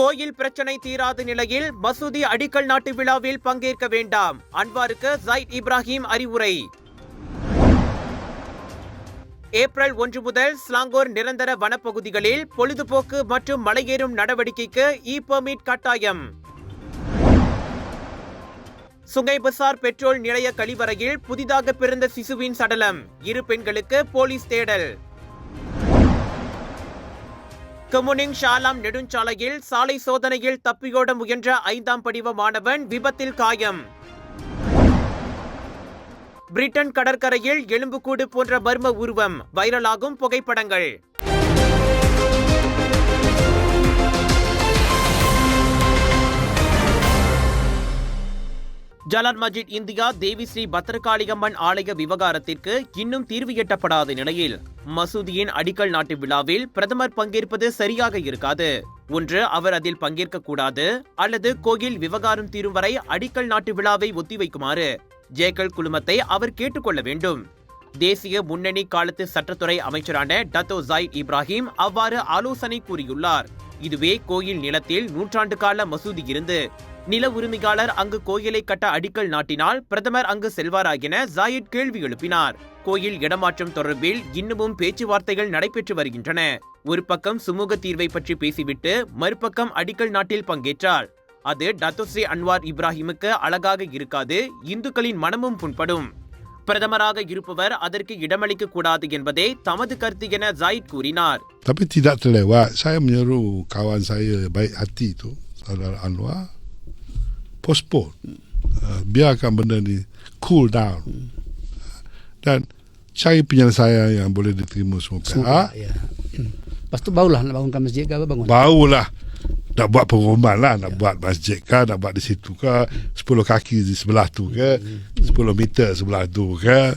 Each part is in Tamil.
கோயில் பிரச்சனை தீராத நிலையில் மசூதி அடிக்கல் நாட்டு விழாவில் பங்கேற்க வேண்டாம். அன்வாருக்கு ஜைத் இப்ராஹிம் அறிவுரை. ஏப்ரல் ஒன்று முதல் ஸ்லாங்கோர் நிரந்தர வனப்பகுதிகளில் பொழுதுபோக்கு மற்றும் மலையேறும் நடவடிக்கைக்கு இ பெர்மிட் கட்டாயம். சுங்கை பசார் பெட்ரோல் நிலைய கழிவறையில் புதிதாக பிறந்த சிசுவின் சடலம். இரு பெண்களுக்கு போலீஸ் தேடல். கமுனிங் ஷாலாம் நெடுஞ்சாலையில் சாலை சோதனையில் தப்பியோட முயன்ற ஐந்தாம் படிவ மாணவன் விபத்தில் காயம். பிரிட்டன் கடற்கரையில் எலும்புக்கூடு போன்ற மர்ம உருவம் வைரலாகும் புகைப்படங்கள். Jalan Masjid India Devi Sri Bhadrakaliamman ஆலய விவகாரத்திற்கு இன்னும் தீர்வு எட்டப்படாத நிலையில் மசூதியின் அடிக்கல் நாட்டு விழாவில் பிரதமர் பங்கேற்பது சரியாக இருக்காது. ஒன்று அவர் அதில் பங்கேற்க கூடாது அல்லது கோயில் விவகாரம் தீரும் வரை அடிக்கல் நாட்டு விழாவை ஒத்திவைக்குமாறு ஜேக்கல் குழுமத்தை அவர் கேட்டுக்கொள்ள வேண்டும். தேசிய முன்னணி காலத்து சட்டத்துறை அமைச்சரான டத்தோ ஜாயித் இப்ராஹிம் அவ்வாறு ஆலோசனை கூறியுள்ளார். இதுவே கோயில் நிலத்தில் நூற்றாண்டு கால மசூதி இருந்து நில உரிமையாளர் அங்கு கோயிலை கட்ட அடிக்கல் நாட்டினால் பிரதமர் அங்கு செல்வாரா என ஜாயிட் கேள்வி எழுப்பினார். கோயில் இடமாற்றம் தொடர்பில் இன்னமும் பேச்சுவார்த்தைகள் நடைபெற்று வருகின்றன. ஒரு பக்கம் சுமூக தீர்வை பற்றி பேசிவிட்டு மறுபக்கம் அடிக்கல் நாட்டில் பங்கேற்றார். அது டத்தோஸ்ரீ அன்வார் இப்ராஹிமுக்கு அழகாக இருக்காது இந்துக்களின் மனமும் புண்படும். பிரதமராக இருப்பவர் அதற்கு இடமளிக்க கூடாது என்பதே தமது கருத்து என ஜாயித் கூறினார். Tapi tidak terlewat. Saya menyeru kawan saya baik hati itu, saudara Anwar, postpone. Uh, biarkan benda ni cool down. Dan cari penyelesaian yang boleh diterima semua pihak. Semua, ya. Hmm. Lepas tu barulah nak bangunkan masjid ke apa bangun. Barulah nak buat penguruman lah, nak buat masjid ke, nak buat di situ ke, 10 kaki di sebelah tu ke, 10 meter sebelah tu ke,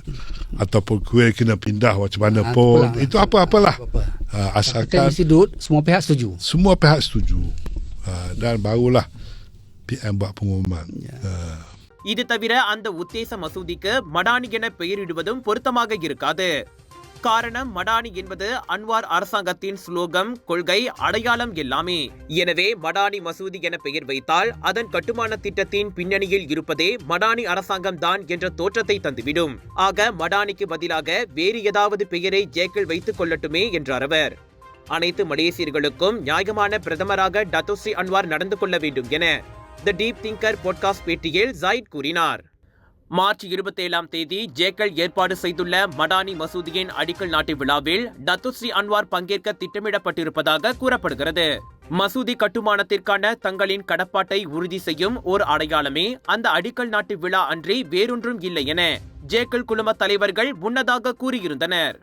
ataupun kuil kena pindah macam mana Ah, pun. apalah. Itu apa-apalah. Apa-apa. Kita asalkan mesti duduk semua pihak setuju. semua pihak setuju uh, dan barulah buat pengumuman. Ya. Uh, இது தவிர அந்த உத்தேச மசூதிக்கு மடானி என பெயரிடுவதும் பொருத்தமாக இருக்காது. காரணம் மடானி என்பது அன்வார் அரசாங்கத்தின் ஸ்லோகம் கொள்கை அடையாளம் எல்லாமே. எனவே மடானி மசூதி என பெயர் வைத்தால் அதன் கட்டுமான திட்டத்தின் பின்னணியில் இருப்பதே மடானி அரசாங்கம் தான் என்ற தோற்றத்தை தந்துவிடும். ஆக மடானிக்கு பதிலாக வேறு ஏதாவது பெயரை ஜேக்கில் வைத்துக் கொள்ளட்டுமே என்றார் அவர். அனைத்து மலேசியர்களுக்கும் நியாயமான பிரதமராக டத்தோஸ்ரீ அன்வார் நடந்து கொள்ள வேண்டும் என த டீப் திங்கர் பாட்காஸ்ட் பேட்டியில் ஜாயிட் கூறினார். மார்ச் இருபத்தேழாம் தேதி ஜேக்கல் ஏற்பாடு செய்துள்ள மடானி மசூதியின் அடிக்கல் நாட்டு விழாவில் டத்துஸ்ரீ அன்வார் பங்கேற்க திட்டமிடப்பட்டிருப்பதாக கூறப்படுகிறது. மசூதி கட்டுமானத்திற்கான தங்களின் கடப்பாட்டை உறுதி செய்யும் ஓர் அடையாளமே அந்த அடிக்கல் நாட்டு விழா அன்றி வேறொன்றும் இல்லை என ஜேக்கல் குழும தலைவர்கள் முன்னதாக கூறியிருந்தனர்.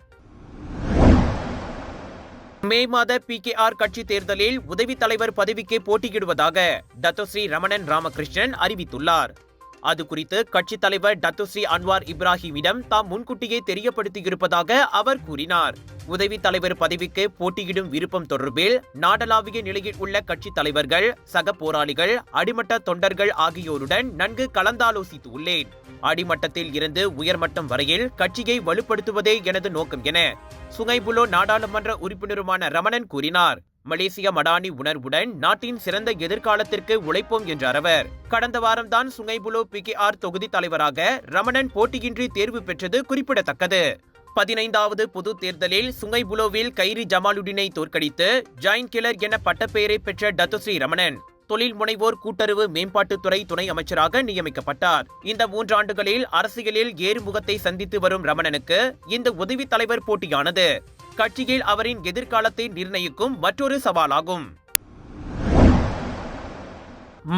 மே மாத பிகேஆர் கட்சி தேர்தலில் உதவி தலைவர் பதவிக்கு போட்டியிடுவதாக தத்தோஸ்ரீ ரமணன் ராமகிருஷ்ணன் அறிவித்துள்ளார். அது குறித்து கட்சித் தலைவர் டத்துஸ்ரீ அன்வார் இப்ராஹிமிடம் தாம் முன்கூட்டியே தெரியப்படுத்தியிருப்பதாக அவர் கூறினார். உதவி தலைவர் பதவிக்கு போட்டியிடும் விருப்பம் தொடர்பில் நாடளாவிய நிலையில் உள்ள கட்சித் தலைவர்கள் சக போராளிகள் அடிமட்ட தொண்டர்கள் ஆகியோருடன் நன்கு கலந்தாலோசித்து உள்ளேன் அடிமட்டத்தில் இருந்து உயர்மட்டம் வரையில் கட்சியை வலுப்படுத்துவதே எனது நோக்கம் என சுங்கைபுலோ நாடாளுமன்ற உறுப்பினருமான ரமணன் கூறினார். மலேசிய மடானி உணர்வுடன் நாட்டின் சிறந்த எதிர்காலத்திற்கு உழைப்போம் என்றார் அவர். கடந்த வாரம்தான் சுங்கைபுலோ பிகேஆர் தொகுதி தலைவராக ரமணன் போட்டியின்றி தேர்வு பெற்றது குறிப்பிடத்தக்கது. பதினைந்தாவது பொது தேர்தலில் சுங்கைபுலோவில் கைரி ஜமாலுடினை தோற்கடித்து ஜாயின் கிளர் என பட்டப்பெயரை பெற்ற டத்துஸ்ரீ ரமணன் தொழில் முனைவோர் கூட்டுறவு மேம்பாட்டுத்துறை துணை அமைச்சராக நியமிக்கப்பட்டார். இந்த மூன்றாண்டுகளில் அரசியலில் ஏறுமுகத்தை சந்தித்து வரும் ரமணனுக்கு இந்த உதவி தலைவர் போட்டியானது. கட்சியில் அவரின் எதிர்காலத்தை நிர்ணயிக்கும் மற்றொரு சவாலாகும்.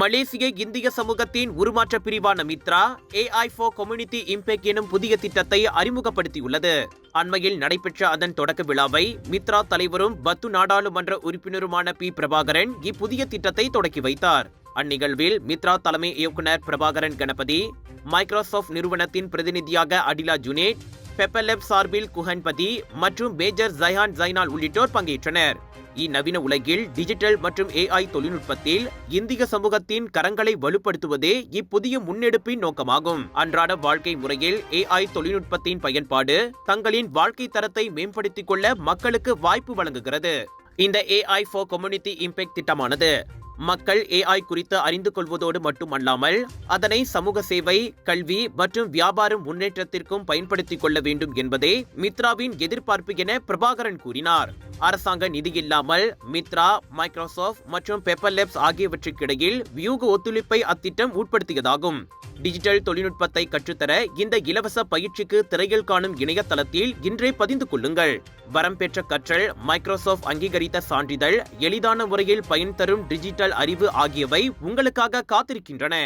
மலேசிய இந்திய சமூகத்தின் உருமாற்ற பிரிவான Mitra AI for community impact எனும் புதிய திட்டத்தை அறிமுகப்படுத்தியுள்ளது. அண்மையில் நடைபெற்ற அதன் தொடக்க விழாவை மித்ரா தலைவரும் பத்து நாடாளுமன்ற உறுப்பினருமான பி. பிரபாகரன் இப்புதிய திட்டத்தை தொடக்கி வைத்தார். அந்நிகழ்வில் மித்ரா தலைமை இயக்குனர் பிரபாகரன் கணபதி மைக்ரோசாஃப்ட் நிறுவனத்தின் பிரதிநிதியாக அடிலா ஜுனேட் பெப்பலெப் சார்பில் குஹன்பதி மற்றும் மேஜர் ஜைஹான் ஜைனால் உள்ளிட்டோர் பங்கேற்றனர். இந்நவீன உலகில் டிஜிட்டல் மற்றும் ஏஐ தொழில்நுட்பத்தில் இந்திய சமூகத்தின் கரங்களை வலுப்படுத்துவதே இப்புதிய முன்னெடுப்பின் நோக்கமாகும். அன்றாட வாழ்க்கை முறையில் ஏஐ தொழில்நுட்பத்தின் பயன்பாடு தங்களின் வாழ்க்கை தரத்தை மேம்படுத்திக் கொள்ள மக்களுக்கு வாய்ப்பு வழங்குகிறது. இந்த ஏஐ ஃபோர் கம்யூனிட்டி இம்பேக்ட் திட்டமானது மக்கள் ஏஐ குறித்து அறிந்து கொள்வதோடு மட்டுமல்லாமல் அதனை சமூக சேவை கல்வி மற்றும் வியாபாரம் முன்னேற்றத்திற்கும் பயன்படுத்திக் கொள்ள வேண்டும் என்பதே மித்ராவின் எதிர்பார்ப்பு என பிரபாகரன் கூறினார். அரசாங்க நிதி இல்லாமல் மித்ரா மைக்ரோசாஃப்ட் மற்றும் பெப்பர் லேப்ஸ் ஆகியவற்றுக்கிடையில் வியூக ஒத்துழைப்பை அத்திட்டம் உட்படுத்தியதாகும். டிஜிட்டல் தொழில்நுட்பத்தை கற்றுத்தர இந்த இலவச பயிற்சிக்கு திரையில் காணும் இணையதளத்தில் இன்றே பதிந்து கொள்ளுங்கள். வரம் பெற்ற கற்றல் மைக்ரோசாஃப்ட் அங்கீகரித்த சான்றிதழ் எளிதான முறையில் பயன் தரும் டிஜிட்டல் அறிவு ஆகியவை உங்களுக்காக காத்திருக்கின்றன.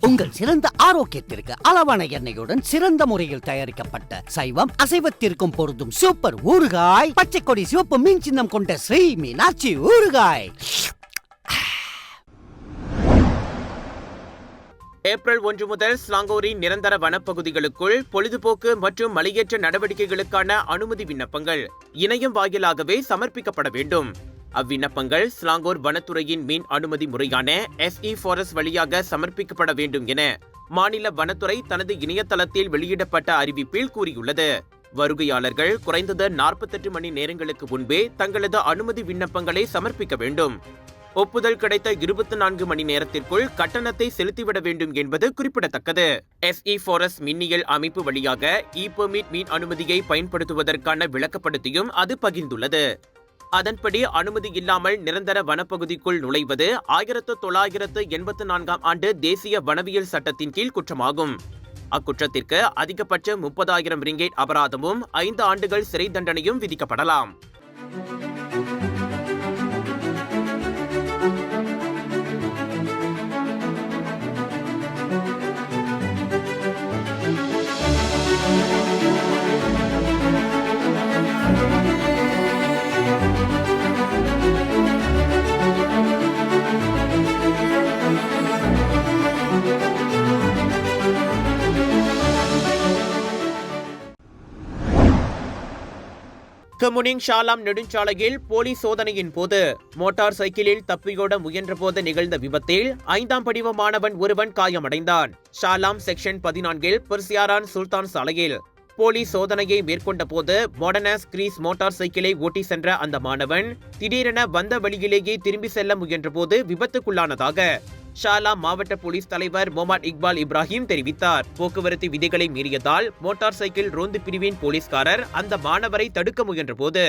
உங்கள் சிறந்த ஆரோக்கியத்திற்கு அளவான எண்ணெயுடன் சிறந்த முறையில் தயாரிக்கப்பட்ட சைவம் அசைவத்திற்கும் பொருந்தும் சூப்பர் ஊறுகாய் பச்சை கொடி சிவப்பு மீன் சின்னம் கொண்ட ஸ்ரீ மீனாட்சி ஊறுகாய். ஏப்ரல் ஒன்று முதல் ஸ்லாங்கோரின் நிரந்தர வனப்பகுதிகளுக்குள் பொழுதுபோக்கு மற்றும் மலையேற்ற நடவடிக்கைகளுக்கான அனுமதி விண்ணப்பங்கள் இணையம் வாயிலாகவே சமர்ப்பிக்கப்பட வேண்டும். அவ்விண்ணப்பங்கள் ஸ்லாங்கூர் வனத்துறையின் மீன் அனுமதி முறையான எஸ்இ ஃபாரஸ்ட் வழியாக சமர்ப்பிக்கப்பட வேண்டும் என மாநில வனத்துறை தனது இணையதளத்தில் வெளியிடப்பட்ட அறிவிப்பில் கூறியுள்ளது. வருகையாளர்கள் குறைந்தது நாற்பத்தெட்டு மணி நேரங்களுக்கு முன்பே தங்களது அனுமதி விண்ணப்பங்களை சமர்ப்பிக்க வேண்டும். ஒப்புதல் கிடைத்த இருபத்தி நான்கு மணி நேரத்திற்குள் கட்டணத்தை செலுத்திவிட வேண்டும் என்பது குறிப்பிடத்தக்கது. எஸ்இ ஃபாரஸ்ட் மின்னியல் அமைப்பு வழியாக இ பெர்மிட் மீன் அனுமதியை பயன்படுத்துவதற்கான விளக்கப்படத்தையும் அது பகிர்ந்துள்ளது. அதன்படி அனுமதி இல்லாமல் நிரந்தர வனப்பகுதிக்குள் நுழைவது ஆயிரத்து தொள்ளாயிரத்து எண்பத்து நான்காம் ஆண்டு தேசிய வனவியல் சட்டத்தின் கீழ் குற்றமாகும். அக்குற்றத்திற்கு அதிகபட்ச முப்பதாயிரம் ரிங்கேட் அபராதமும் ஐந்து ஆண்டுகள் சிறை தண்டனையும் விதிக்கப்படலாம். கமுனிங் ஷாலாம் நெடுஞ்சாலையில் போலீஸ் சோதனையின் போது மோட்டார் சைக்கிளில் தப்பியோட முயன்றபோது நிகழ்ந்த விபத்தில் ஐந்தாம் படிவ மாணவன் ஒருவன் காயமடைந்தான். ஷாலாம் செக்ஷன் பதினான்கில் பெர்சியாரான் சுல்தான் சாலையில் போலீஸ் சோதனையை மேற்கொண்ட போது மாடர்னஸ் கிரீஸ் மோட்டார் சைக்கிளை ஓட்டி சென்ற அந்த மாணவன் திடீரென வந்த வழியிலேயே திரும்பி செல்ல முயன்றபோது விபத்துக்குள்ளானதாக ஷாலா மாவட்ட போலீஸ் தலைவர் மொமாட் இக்பால் இப்ராஹிம் தெரிவித்தார். போக்குவரத்து விதிகளை மீறியதால் மோட்டார் சைக்கிள் ரோந்து பிரிவின் போலீஸ்காரர் அந்த மாணவரை தடுக்க முயன்றபோது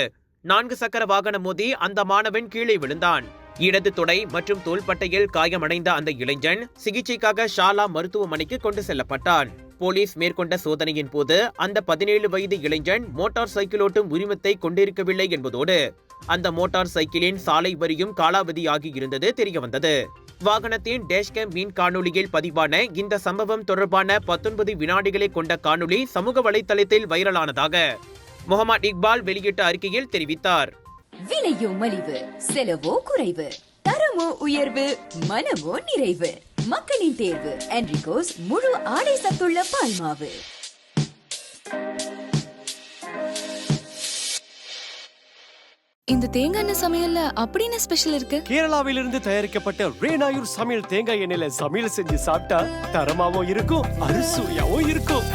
நான்கு சக்கர வாகனம் மோதி அந்த மாணவன் கீழே விழுந்தான். இடது தொடை மற்றும் தோள்பட்டையில் காயமடைந்த அந்த இளைஞன் சிகிச்சைக்காக ஷாலா மருத்துவமனைக்கு கொண்டு செல்லப்பட்டான். போலீஸ் மேற்கொண்ட சோதனையின் போது அந்த பதினேழு வயது இளைஞன் மோட்டார் சைக்கிளோட்டும் உரிமத்தை கொண்டிருக்கவில்லை என்பதோடு அந்த மோட்டார் சைக்கிளின் சாலை வரியும் காலாவதியாகி இருந்தது தெரியவந்தது. வாகனத்தின் டேஷ்கேம் மீன் காணொலியில் பதிவான இந்த சம்பவம் தொடர்பான பத்தொன்பது வினாடிகளை கொண்ட காணொளி சமூக வலைதளத்தில் வைரலானதாக. முகமது இக்பால் வெளியிட்ட அறிக்கையில் தெரிவித்தார். விலையோ மலிவு செலவோ குறைவு தரமோ உயர்வு மனமோ நிறைவு. மக்களின் தேர்வு என்ரிகோஸ் முழு ஆடை சத்துள்ள பால்மாவு. இந்த தேங்காய் எண்ணெய் சமையல்ல அப்படின்னு ஸ்பெஷல் இருக்கு? கேரளாவிலிருந்து தயாரிக்கப்பட்ட ரேனாயூர் சமையல் தேங்காய் எண்ணெயில சமையல் செஞ்சு சாப்பிட்டா தரமாவும் இருக்கும் அறுசுவையாவும் இருக்கும்.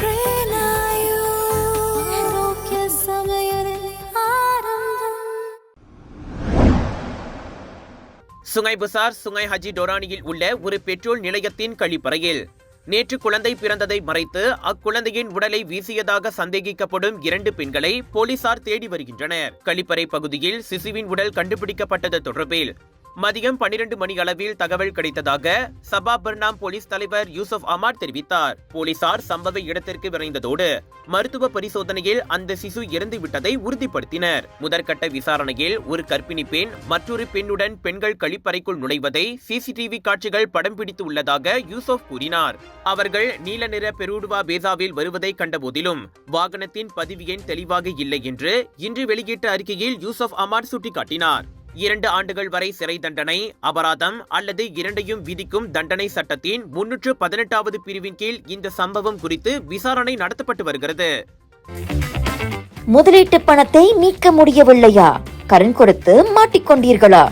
சுங்கை புசார் சுங்கை ஹஜி டொரானியில் உள்ள ஒரு பெட்ரோல் நிலையத்தின் கழிப்பறையில் நேற்று குழந்தை பிறந்ததை மறைத்து அக்குழந்தையின் உடலை வீசியதாக சந்தேகிக்கப்படும் இரண்டு பெண்களை போலீசார் தேடி வருகின்றனர். கழிப்பறை பகுதியில் சிசுவின் உடல் கண்டுபிடிக்கப்பட்டது தொடர்பில் மதியம் பன்னிரண்டு மணி அளவில் தகவல் கிடைத்ததாக சபா பர்னாம் போலீஸ் தலைவர் யூசப் அமாட் தெரிவித்தார். போலீசார் சம்பவ இடத்திற்கு விரைந்ததோடு மருத்துவ பரிசோதனையில் அந்த சிசு இறந்து விட்டதை உறுதிப்படுத்தினர். முதற்கட்ட விசாரணையில் ஒரு கர்ப்பிணி பெண் மற்றொரு பெண்ணுடன் பெண்கள் கழிப்பறைக்குள் நுழைவதை சிசிடிவி காட்சிகள் படம் பிடித்து உள்ளதாக யூசப் கூறினார். அவர்கள் நீல நிற பெருடுவா பேசாவில் வருவதை கண்டபோதிலும் வாகனத்தின் பதிவு எண் தெளிவாக இல்லை என்று இன்று வெளியிட்ட அறிக்கையில் யூசப் அமார் சுட்டிக்காட்டினார். இரண்டு ஆண்டுகள் வரை சிறை தண்டனை அபராதம் அல்லது இரண்டையும் விதிக்கும் தண்டனை சட்டத்தின் முன்னூற்று பதினெட்டாவது பிரிவின் கீழ் இந்த சம்பவம் குறித்து விசாரணை நடத்தப்பட்டு வருகிறது. முதலீட்டு பணத்தை மீட்க முடியவில்லையா? கடன் கொடுத்து மாட்டிக்கொண்டீர்களா?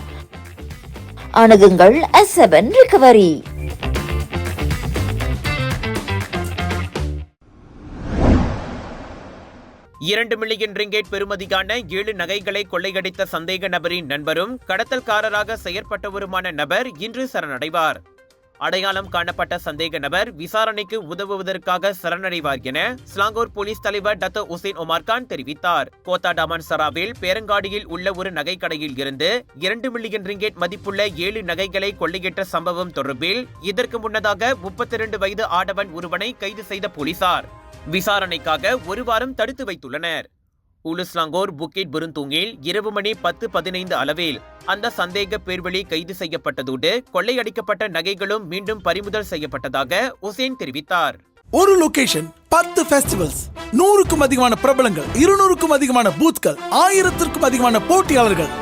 அணுகுங்கள் எஸ் செவன் ரிகவரி இரண்டு மில்லியன் ரிங்கேட் பெறுமதியான ஏழு நகைகளை கொள்ளையடித்த சந்தேக நபரின் நண்பரும் கடத்தல்காரராக செயற்பட்டவருமான நபர் இன்று சரணடைவார். அடையாளம் காணப்பட்ட சந்தேக நபர் விசாரணைக்கு உதவுவதற்காக சரணடைவார் என ஸ்லாங்கூர் போலீஸ் தலைவர் டத்தோ உசேன் உமார்கான் தெரிவித்தார். கோத்தா டாமன் சராவில் பேரங்காடியில் உள்ள ஒரு நகைக்கடையில் இருந்து இரண்டு மில்லியன் ரிங்கேட் மதிப்புள்ள ஏழு நகைகளை கொள்ளையிட்ட சம்பவம் தொடர்பில் இதற்கு முன்னதாக முப்பத்தி இரண்டு வயது ஆடவன் ஒருவனை கைது செய்த போலீசார். விசாரணைக்காக ஒரு வாரம் தடுத்து வைத்துள்ளனர். உலுஸ்லாங்கோர் புக்கிட் புருந்தூங்கில் இரவு மணி பத்து பதினைந்து அளவில் அந்த சந்தேக பேர்வழி கைது செய்யப்பட்டதோடு கொள்ளையடிக்கப்பட்ட நகைகளும் மீண்டும் பறிமுதல் செய்யப்பட்டதாக உசேன் தெரிவித்தார். ஒரு லொகேஷன் பத்து ஃபெஸ்டிவல்ஸ் நூறுக்கும் அதிகமான பிரபலங்கள் இருநூறுக்கும் அதிகமான பூத்கள் ஆயிரத்திற்கும் அதிகமான போட்டியாளர்கள்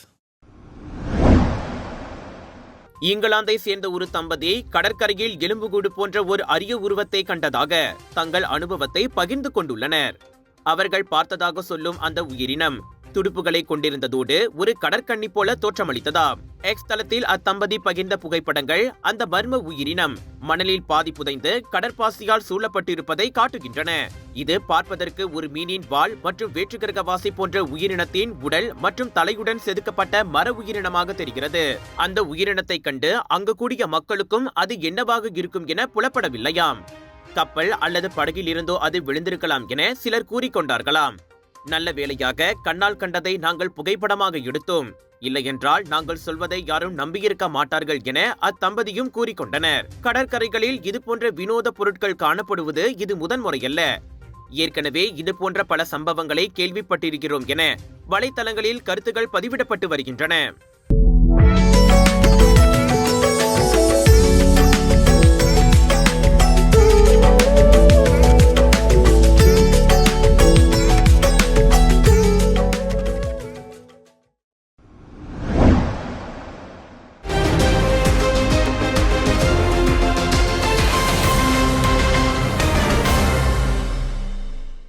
இங்கிலாந்தை சேர்ந்த ஒரு தம்பதி கடற்கரையில் எலும்புகூடு போன்ற ஒரு அரிய உருவத்தை கண்டதாக தங்கள் அனுபவத்தை பகிர்ந்து கொண்டுள்ளனர். அவர்கள் பார்த்ததாக சொல்லும் அந்த உயிரினம் துடுப்புகளை கொண்டிருந்ததோடு ஒரு கடற்கண்ணி போல தோற்றமளித்ததாம். எக்ஸ் தளத்தில் அத்தம்பதி பகிர்ந்த புகைப்படங்கள் அந்த மர்ம உயிரினம். மணலில் பாதி புதைந்து கடற்பாசியால் சூழப்பட்டிருப்பதை காட்டுகின்றன. இது பார்ப்பதற்கு ஒரு மீனின் வால் மற்றும் வேற்றுக்கிரகவாசி போன்ற உயிரினத்தின் உடல் மற்றும் தலையுடன் செதுக்கப்பட்ட மர உயிரினமாக தெரிகிறது. அந்த உயிரினத்தை கண்டு அங்கு கூடிய மக்களுக்கும் அது என்னவாக இருக்கும் என புலப்படவில்லையாம். கப்பல் அல்லது படகில் இருந்தோ அது விழுந்திருக்கலாம் என சிலர் கூறிக்கொண்டார்களாம். நல்ல வேளையாக கண்ணால் கண்டதை நாங்கள் புகைப்படமாக எடுத்தோம். இல்லையென்றால் நாங்கள் சொல்வதை யாரும் நம்பியிருக்க மாட்டார்கள் என அத்தம்பதியும் கூறிக்கொண்டனர். கடற்கரைகளில் இது போன்ற வினோத பொருட்கள் காணப்படுவது இது முதன்முறையல்ல. ஏற்கனவே இது போன்ற பல சம்பவங்களை கேள்விப்பட்டிருக்கிறோம் என வலைத்தளங்களில் கருத்துகள் பதிவிடப்பட்டு வருகின்றன.